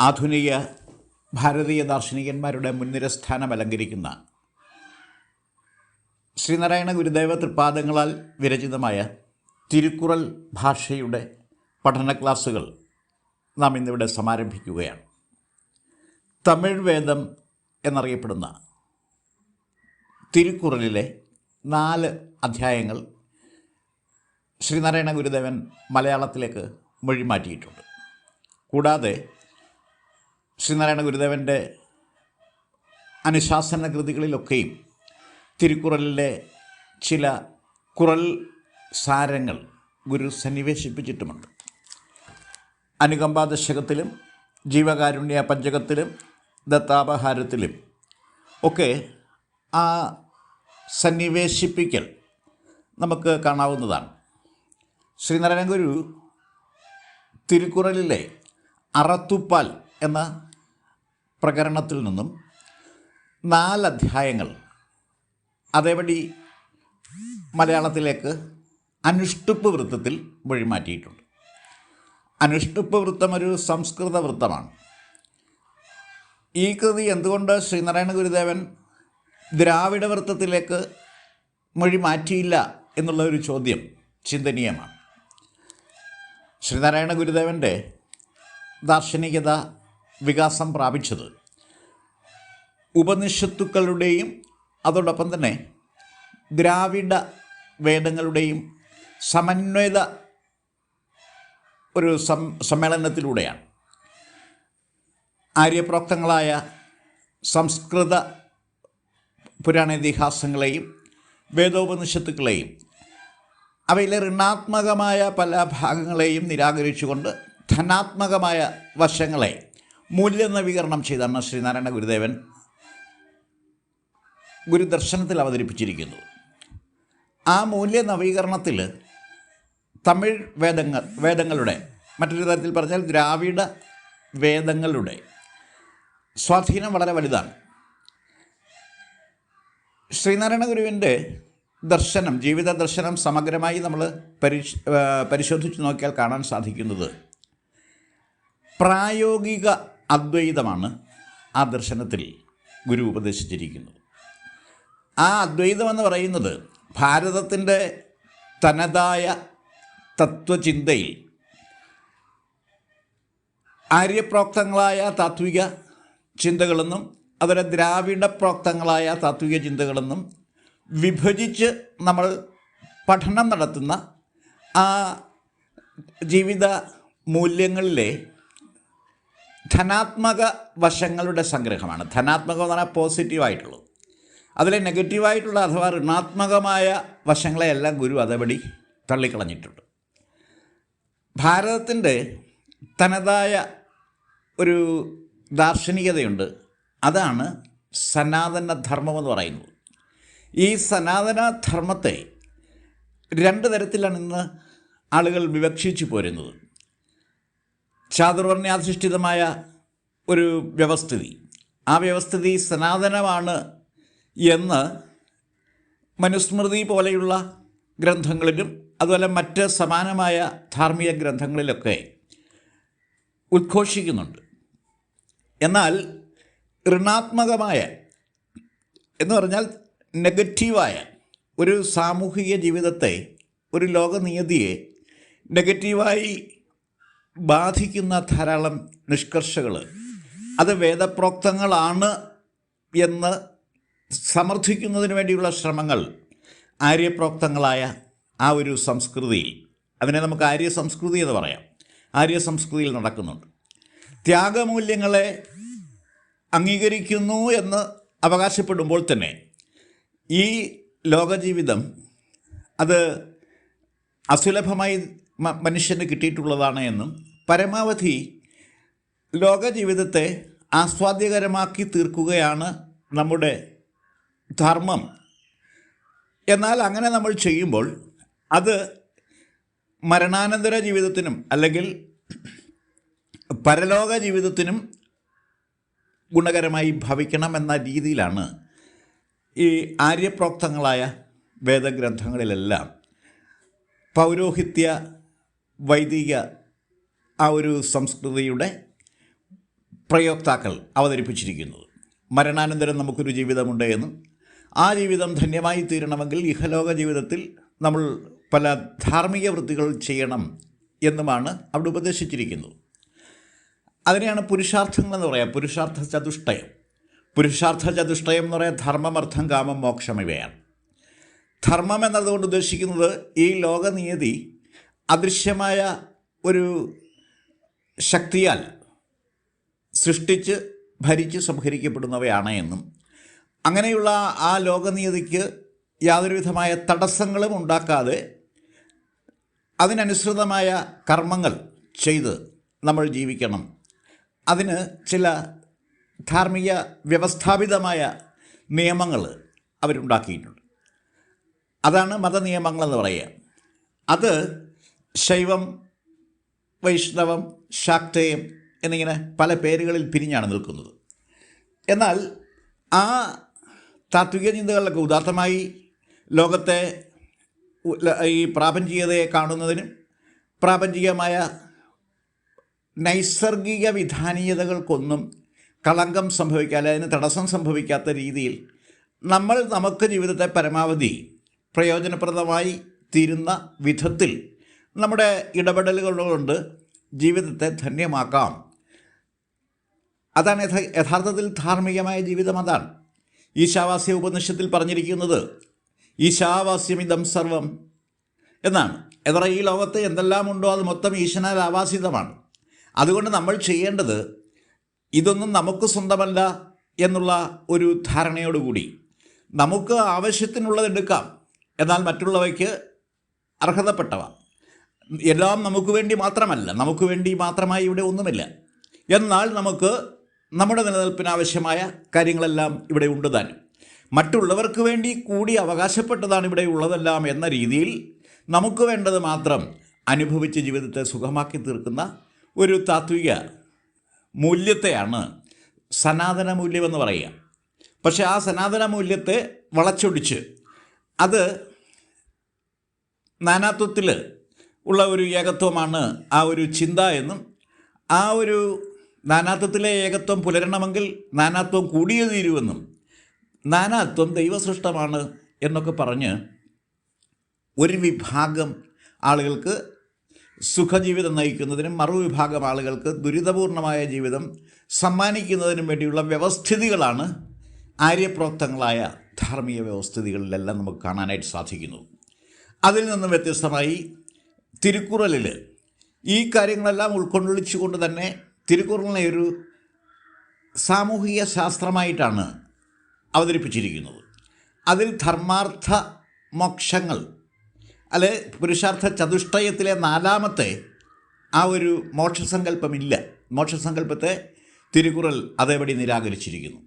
ആധുനിക ഭാരതീയ ദാർശനികന്മാരുടെ മുൻനിര സ്ഥാനം അലങ്കരിക്കുന്ന ശ്രീനാരായണ ഗുരുദേവ തൃപ്പാദങ്ങളാൽ വിരചിതമായ തിരുക്കുറൽ ഭാഷയുടെ പഠന ക്ലാസ്സുകൾ നാം ഇന്നിവിടെ സമാരംഭിക്കുകയാണ്. തമിഴ് വേദം എന്നറിയപ്പെടുന്ന തിരുക്കുറലിലെ നാല് അധ്യായങ്ങൾ ശ്രീനാരായണ ഗുരുദേവൻ മലയാളത്തിലേക്ക് മൊഴിമാറ്റിയിട്ടുണ്ട്. കൂടാതെ ശ്രീനാരായണ ഗുരുദേവന്റെ അനുശാസന കൃതികളിലൊക്കെയും തിരുക്കുറലിലെ ചില കുറൽ സാരങ്ങൾ ഗുരു സന്നിവേശിപ്പിച്ചിട്ടുമുണ്ട്. അനുകമ്പാദശകത്തിലും ജീവകാരുണ്യ പഞ്ചകത്തിലും ദത്താപഹാരത്തിലും ഒക്കെ ആ സന്നിവേശിപ്പിക്കൽ നമുക്ക് കാണാവുന്നതാണ്. ശ്രീനാരായണ ഗുരു തിരുക്കുറലിലെ അറത്തുപ്പാൽ എന്ന പ്രകരണത്തിൽ നിന്നും നാല് അധ്യായങ്ങൾ അതേപടി മലയാളത്തിലേക്ക് അനുഷ്ടുപ്പ് വൃത്തത്തിൽ വഴിമാറ്റിയിട്ടുണ്ട്. അനുഷ്ടുപ്പ് വൃത്തം ഒരു സംസ്കൃത വൃത്തമാണ്. ഈ കൃതി എന്തുകൊണ്ട് ശ്രീനാരായണ ഗുരുദേവൻ ദ്രാവിഡ വൃത്തത്തിലേക്ക് മൊഴി മാറ്റിയില്ല എന്നുള്ള ഒരു ചോദ്യം ചിന്തനീയമാണ്. ശ്രീനാരായണ ഗുരുദേവന്റെ ദാർശനികത വികാസം പ്രാപിച്ചത്. ഉപനിഷത്തുക്കളുടെയും അതോടൊപ്പം തന്നെ ദ്രാവിഡ വേദങ്ങളുടെയും സമന്വയത ഒരു സം സമ്മേളനത്തിലൂടെയാണ്. ആര്യപ്രോക്തങ്ങളായ സംസ്കൃത പുരാണ ഇതിഹാസങ്ങളെയും വേദോപനിഷത്തുക്കളെയും അവയിലെ ഋണാത്മകമായ പല ഭാഗങ്ങളെയും നിരാകരിച്ചുകൊണ്ട് ധനാത്മകമായ വശങ്ങളെ മൂല്യനവീകരണം ചെയ്താണ് ശ്രീനാരായണ ഗുരുദേവൻ ഗുരുദർശനത്തിൽ അവതരിപ്പിച്ചിരിക്കുന്നത് ആ മൂല്യനവീകരണത്തിൽ തമിഴ് വേദങ്ങൾ വേദങ്ങളുടെ മറ്റൊരു തരത്തിൽ പറഞ്ഞാൽ ദ്രാവിഡ വേദങ്ങളുടെ സ്വാധീനം വളരെ വലുതാണ്. ശ്രീനാരായണ ഗുരുവിന്റെ ദർശനം ജീവിത ദർശനം സമഗ്രമായി നമ്മൾ പരിശ് പരിശോധിച്ച് നോക്കിയാൽ കാണാൻ സാധിക്കുന്നത് പ്രായോഗിക അദ്വൈതമാണ് ആ ദർശനത്തിൽ ഗുരു ഉപദേശിച്ചിരിക്കുന്നത്. ആ അദ്വൈതമെന്ന് പറയുന്നത് ഭാരതത്തിന്റെ തനതായ തത്വചിന്തയിൽ ആര്യപ്രോക്തങ്ങളായ താത്വിക ചിന്തകളെന്നും അതുപോലെ ദ്രാവിഡ പ്രോക്തങ്ങളായ താത്വിക ചിന്തകളെന്നും വിഭജിച്ച് നമ്മൾ പഠനം നടത്തുന്ന ആ ജീവിത മൂല്യങ്ങളിലെ ധനാത്മക വശങ്ങളുടെ സംഗ്രഹമാണ്. ധനാത്മകം എന്ന് പറഞ്ഞാൽ പോസിറ്റീവായിട്ടുള്ളത് അതിലെ നെഗറ്റീവായിട്ടുള്ള അഥവാ ഋണാത്മകമായ വശങ്ങളെയെല്ലാം ഗുരു അതപടി തള്ളിക്കളഞ്ഞിട്ടുണ്ട്. ഭാരതത്തിന്റെ തനതായ ഒരു ദാർശനികതയുണ്ട്. അതാണ് സനാതന ധർമ്മം എന്ന് പറയുന്നത്. ഈ സനാതന ധർമ്മത്തെ രണ്ട് തരത്തിലാണ് ഇന്ന് ആളുകൾ വിവക്ഷിച്ചു പോരുന്നത്. ചാതുർവർണ്യാധിഷ്ഠിതമായ ഒരു വ്യവസ്ഥിതി. ആ വ്യവസ്ഥിതി സനാതനമാണ് എന്ന് മനുസ്മൃതി പോലെയുള്ള ഗ്രന്ഥങ്ങളിലും അതുപോലെ മറ്റ് സമാനമായ ധാർമ്മിക ഗ്രന്ഥങ്ങളിലൊക്കെ ഉദ്ഘോഷിക്കുന്നുണ്ട്. എന്നാൽ ഋണാത്മകമായ എന്ന് പറഞ്ഞാൽ നെഗറ്റീവായ ഒരു സാമൂഹിക ജീവിതത്തെ ഒരു ലോകനിയതിയെ നെഗറ്റീവായി ബാധിക്കുന്ന ധാരാളം നിഷ്കർഷകൾ. അത് വേദപ്രോക്തങ്ങളാണ് എന്ന് സമർത്ഥിക്കുന്നതിന് വേണ്ടിയുള്ള ശ്രമങ്ങൾ ആര്യപ്രോക്തങ്ങളായ ആ ഒരു സംസ്കൃതിയിൽ. അതിനെ നമുക്ക് ആര്യ സംസ്കൃതി എന്ന് പറയാം. ആര്യ സംസ്കൃതിയിൽ നടക്കുന്നുണ്ട്. ത്യാഗമൂല്യങ്ങളെ അംഗീകരിക്കുന്നു എന്ന് അവകാശപ്പെടുമ്പോൾ തന്നെ ഈ ലോകജീവിതം അത് അസുലഭമായി മനുഷ്യന് കിട്ടിയിട്ടുള്ളതാണ് എന്നും പരമാവധി ലോകജീവിതത്തെ ആസ്വാദ്യകരമാക്കി തീർക്കുകയാണ് നമ്മുടെ ധർമ്മം. എന്നാൽ അങ്ങനെ നമ്മൾ ചെയ്യുമ്പോൾ അത് മരണാനന്തര ജീവിതത്തിനും അല്ലെങ്കിൽ പരലോക ജീവിതത്തിനും ഗുണകരമായി ഭവിക്കണം എന്ന രീതിയിലാണ് ഈ ആര്യപ്രോക്തങ്ങളായ വേദഗ്രന്ഥങ്ങളിലെല്ലാം പൗരോഹിത്യ വൈദിക ആ ഒരു സംസ്കൃതിയുടെ പ്രയോക്താക്കൾ അവതരിപ്പിച്ചിരിക്കുന്നത്. മരണാനന്തരം നമുക്കൊരു ജീവിതമുണ്ട് എന്നും. ആ ജീവിതം ധന്യമായി തീരണമെങ്കിൽ ഇഹലോക ജീവിതത്തിൽ നമ്മൾ പല ധാർമ്മിക വൃത്തികൾ ചെയ്യണം എന്നുമാണ് അവിടെ ഉപദേശിച്ചിരിക്കുന്നത്. അതിനെയാണ് പുരുഷാർത്ഥങ്ങൾ എന്ന് പറയുക പുരുഷാർത്ഥ ചതുഷ്ടയം. പുരുഷാർത്ഥ ചതുഷ്ടയം എന്ന് പറയാൻ ധർമ്മം അർത്ഥം കാമം മോക്ഷം ഇവയാണ്. ധർമ്മം എന്നതുകൊണ്ട് ഉദ്ദേശിക്കുന്നത് ഈ ലോകനിയതി അദൃശ്യമായ ഒരു ശക്തിയാൽ സൃഷ്ടിച്ച് ഭരിച്ച് സംഹരിക്കപ്പെടുന്നവയാണ് എന്നും അങ്ങനെയുള്ള ആ ലോകനിയതിക്ക് യാതൊരുവിധമായ തടസ്സങ്ങളും ഉണ്ടാക്കാതെ അതിനനുസൃതമായ കർമ്മങ്ങൾ ചെയ്ത് നമ്മൾ ജീവിക്കണം. അതിന് ചില ധാർമ്മിക വ്യവസ്ഥാപിതമായ നിയമങ്ങൾ അവരുണ്ടാക്കിയിട്ടുണ്ട്. അതാണ് മതനിയമങ്ങളെന്ന് പറയുക. അത് ശൈവം വൈഷ്ണവം ശാക്തേയം എന്നിങ്ങനെ പല പേരുകളിൽ പിരിഞ്ഞാണ് നിൽക്കുന്നത്. എന്നാൽ ആ താത്വിക ചിന്തകളിലൊക്കെ ഉദാത്തമായി ലോകത്തെ ഈ പ്രാപഞ്ചികതയെ കാണുന്നതിനും പ്രാപഞ്ചികമായ നൈസർഗിക വിധാനീയതകൾക്കൊന്നും കളങ്കം സംഭവിക്കാതെ അതിന് തടസ്സം സംഭവിക്കാത്ത രീതിയിൽ നമ്മൾ നമുക്ക് ജീവിതത്തെ പരമാവധി പ്രയോജനപ്രദമായി തീരുന്ന വിധത്തിൽ നമ്മുടെ ഇടപെടലുകൾ കൊണ്ട് ജീവിതത്തെ ധന്യമാക്കാം. അതാണ് യഥ യഥാർത്ഥത്തിൽ ധാർമ്മികമായ ജീവിതം അതാണ്. ഈശാവാസ്യ ഉപനിഷത്തിൽ പറഞ്ഞിരിക്കുന്നത് ഈശാവാസ്യമിതം സർവം എന്നാണ്. എത്ര ഈ ലോകത്ത് എന്തെല്ലാം ഉണ്ടോ അത് മൊത്തം ഈശനാൽ ആവാസിതമാണ്. അതുകൊണ്ട് നമ്മൾ ചെയ്യേണ്ടത് ഇതൊന്നും നമുക്ക് സ്വന്തമല്ല എന്നുള്ള ഒരു ധാരണയോടുകൂടി. നമുക്ക് ആവശ്യത്തിനുള്ളത് എടുക്കാം. എന്നാൽ മറ്റുള്ളവയ്ക്ക് അർഹതപ്പെട്ടവ. എല്ലാം നമുക്ക് വേണ്ടി മാത്രമല്ല നമുക്ക് വേണ്ടി മാത്രമായി ഇവിടെ ഒന്നുമില്ല. എന്നാൽ നമുക്ക് നമ്മുടെ നിലനിൽപ്പിന് ആവശ്യമായ കാര്യങ്ങളെല്ലാം ഇവിടെ ഉണ്ട് താനും മറ്റുള്ളവർക്ക് വേണ്ടി കൂടി അവകാശപ്പെട്ടതാണ് ഇവിടെ ഉള്ളതെല്ലാം എന്ന രീതിയിൽ നമുക്ക് വേണ്ടത് മാത്രം അനുഭവിച്ച് ജീവിതത്തെ സുഖമാക്കി തീർക്കുന്ന ഒരു താത്വിക മൂല്യത്തെയാണ് സനാതന മൂല്യമെന്ന് പറയുക. പക്ഷേ ആ സനാതന മൂല്യത്തെ വളച്ചൊടിച്ച് അത് നാനാത്വത്തിൽ ഉള്ള ഒരു ഏകത്വമാണ് ആ ഒരു ചിന്ത എന്നും ആ ഒരു നാനാത്വത്തിലെ ഏകത്വം പുലരണമെങ്കിൽ നാനാത്വം കൂടിയേ തീരുവെന്നും നാനാത്വം ദൈവസൃഷ്ടമാണ് എന്നൊക്കെ പറഞ്ഞ് ഒരു വിഭാഗം ആളുകൾക്ക് സുഖജീവിതം നയിക്കുന്നതിനും മറുവിഭാഗം ആളുകൾക്ക് ദുരിതപൂർണമായ ജീവിതം സമ്മാനിക്കുന്നതിനും വേണ്ടിയുള്ള വ്യവസ്ഥിതികളാണ് ആര്യപ്രോക്തങ്ങളായ ധാർമ്മിക വ്യവസ്ഥിതികളിലെല്ലാം നമുക്ക് കാണാനായിട്ട് സാധിക്കുന്നു. അതിൽ നിന്നും വ്യത്യസ്തമായി തിരുക്കുറലിൽ ഈ കാര്യങ്ങളെല്ലാം ഉൾക്കൊള്ളിച്ചുകൊണ്ട് തന്നെ തിരുക്കുറലിനെ ഒരു സാമൂഹിക ശാസ്ത്രമായിട്ടാണ് അവതരിപ്പിച്ചിരിക്കുന്നത്. അതിൽ ധർമാർത്ഥ മോക്ഷങ്ങൾ അല്ലെ പുരുഷാർത്ഥ ചതുഷ്ടയത്തിലെ നാലാമത്തെ ആ ഒരു മോക്ഷസങ്കല്പമില്ല. മോക്ഷസങ്കല്പത്തെ തിരുക്കുറൽ അതേപടി നിരാകരിച്ചിരിക്കുന്നു.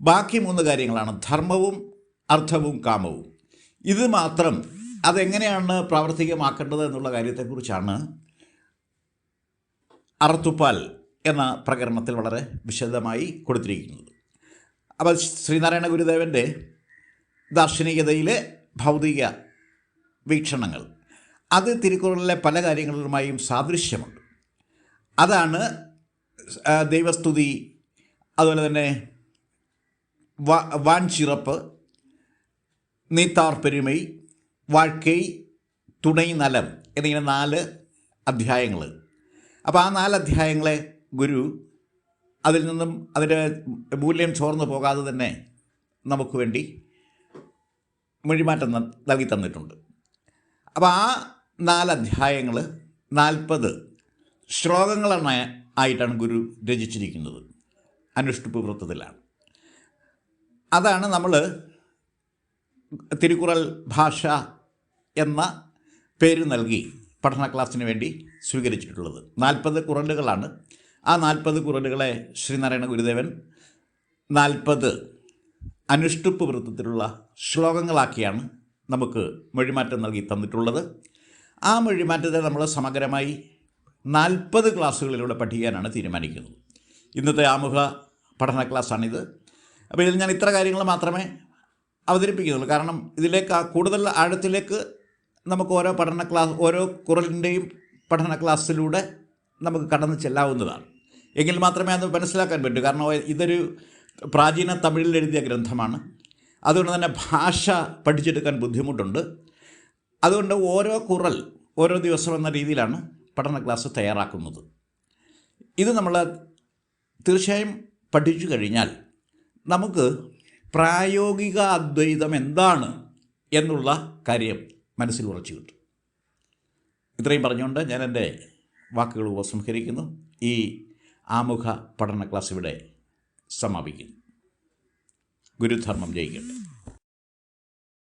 ബാക്കി മൂന്ന് കാര്യങ്ങളാണ്. ധർമ്മവും അർത്ഥവും കാമവും. ഇത് മാത്രം അതെങ്ങനെയാണ് പ്രാവർത്തികമാക്കേണ്ടത് എന്നുള്ള കാര്യത്തെക്കുറിച്ചാണ് അറത്തുപ്പാൽ എന്ന പ്രകരണത്തിൽ വളരെ വിശദമായി കൊടുത്തിരിക്കുന്നത്. അപ്പോൾ ശ്രീനാരായണ ഗുരുദേവന്റെ ദാർശനികതയിലെ ഭൗതിക വീക്ഷണങ്ങൾ അത് തിരുക്കുറളിലെ പല കാര്യങ്ങളുമായും സാദൃശ്യമുണ്ട്. അതാണ് ദൈവസ്തുതി അതുപോലെ തന്നെ വാൻ വാൻചിറപ്പ് നീത്താർ പെരുമൈ വാഴ്ക്കൈ തുണൈ നലം എന്നിങ്ങനെ നാല് അധ്യായങ്ങൾ അപ്പോൾ ആ നാല് അധ്യായങ്ങളെ ഗുരു അതിൽ നിന്നും അതിന്റെ മൂല്യം ചോർന്നു പോകാതെ തന്നെ നമുക്ക് വേണ്ടി മൊഴിമാറ്റം നൽകി തന്നിട്ടുണ്ട്. അപ്പോൾ ആ നാല് അധ്യായങ്ങൾ നാൽപ്പത് ശ്ലോകങ്ങളാണ് ആയിട്ടാണ് ഗുരു രചിച്ചിരിക്കുന്നത്. അനുഷ്ഠിപ്പ് വൃത്തത്തിലാണ്. അതാണ് നമ്മൾ തിരുക്കുറൽ ഭാഷ എന്ന പേര് നൽകി പഠന ക്ലാസ്സിന് വേണ്ടി സ്വീകരിച്ചിട്ടുള്ളത്. നാൽപ്പത് കുറലുകളാണ് ആ നാൽപ്പത് കുറലുകളെ ശ്രീനാരായണ ഗുരുദേവൻ നാൽപ്പത് അനുഷ്ടുപ്പ് വൃത്തത്തിലുള്ള ശ്ലോകങ്ങളാക്കിയാണ് നമുക്ക് മൊഴിമാറ്റം നൽകി തന്നിട്ടുള്ളത്. ആ മൊഴിമാറ്റത്തെ നമ്മൾ സമഗ്രമായി നാൽപ്പത് ക്ലാസ്സുകളിലൂടെ പഠിക്കാനാണ് തീരുമാനിക്കുന്നത്. ഇന്നത്തെ ആമുഖ പഠന ക്ലാസ്സാണിത്. അപ്പോൾ ഇതിൽ ഞാൻ ഇത്ര കാര്യങ്ങൾ മാത്രമേ അവതരിപ്പിക്കുന്നുള്ളൂ. കാരണം ഇതിലേക്ക് കൂടുതൽ ആഴത്തിലേക്ക് നമുക്ക് ഓരോ പഠന ക്ലാസ് ഓരോ കുറലിന്റെയും പഠന ക്ലാസ്സിലൂടെ നമുക്ക് കടന്നു ചെല്ലാവുന്നതാണ്. എങ്കിൽ മാത്രമേ അത് മനസ്സിലാക്കാൻ പറ്റൂ. കാരണം ഇതൊരു പ്രാചീന തമിഴിൽ എഴുതിയ ഗ്രന്ഥമാണ്. അതുകൊണ്ട് തന്നെ ഭാഷ പഠിച്ചെടുക്കാൻ ബുദ്ധിമുട്ടുണ്ട്. അതുകൊണ്ട് ഓരോ കുറൽ ഓരോ ദിവസം എന്ന രീതിയിലാണ് പഠന ക്ലാസ് തയ്യാറാക്കുന്നത്. ഇത് നമ്മൾ തീർച്ചയായും പഠിച്ചു കഴിഞ്ഞാൽ നമുക്ക് പ്രായോഗിക അദ്വൈതം എന്താണ് എന്നുള്ള കാര്യം മനസ്സിൽ ഉറച്ചു കിട്ടും. ഇത്രയും പറഞ്ഞുകൊണ്ട് ഞാൻ എന്റെ വാക്കുകൾ ഉപസംഹരിക്കുന്നു. ഈ ആമുഖ പഠന ക്ലാസ് ഇവിടെ സമാപിക്കുന്നു. ഗുരുധർമ്മം ജയിക്കട്ടെ.